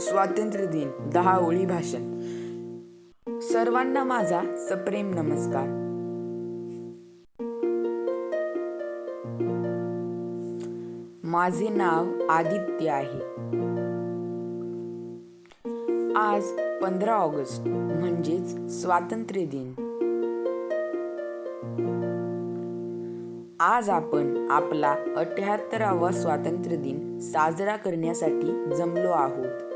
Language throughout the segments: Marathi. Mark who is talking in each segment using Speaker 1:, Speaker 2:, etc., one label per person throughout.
Speaker 1: स्वातंत्र्य दिन दहा ओळी भाषण. सर्वांना माझा सप्रेम नमस्कार. माझे नाव आदित्य आहे. आज पंधरा ऑगस्ट म्हणजेच स्वातंत्र्य दिन. आज आपण आपला अठ्याहत्तरावा स्वातंत्र्य दिन साजरा करण्यासाठी जमलो आहोत.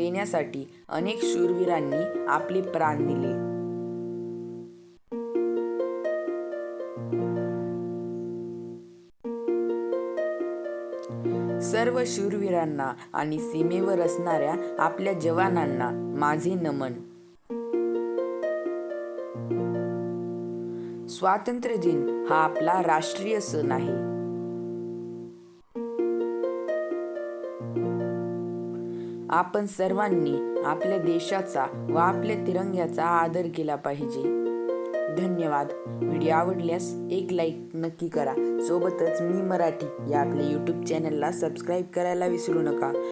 Speaker 1: देण्यासाठी अनेक शूरवीरांनी आपले प्राण दिले. सर्व शूरवीरांना आणि सीमेवर असणाऱ्या आपल्या जवानांना माझे नमन. स्वातंत्र्य दिन हा आपला राष्ट्रीय सण आहे. आपण सर्वांनी आपल्या देशाचा व आपल्या तिरंग्याचा आदर केला पाहिजे. धन्यवाद. व्हिडिओ आवडल्यास एक लाईक नक्की करा. सोबतच मी मराठी या आपल्या यूट्यूब चॅनलला सबस्क्राईब करायला विसरू नका.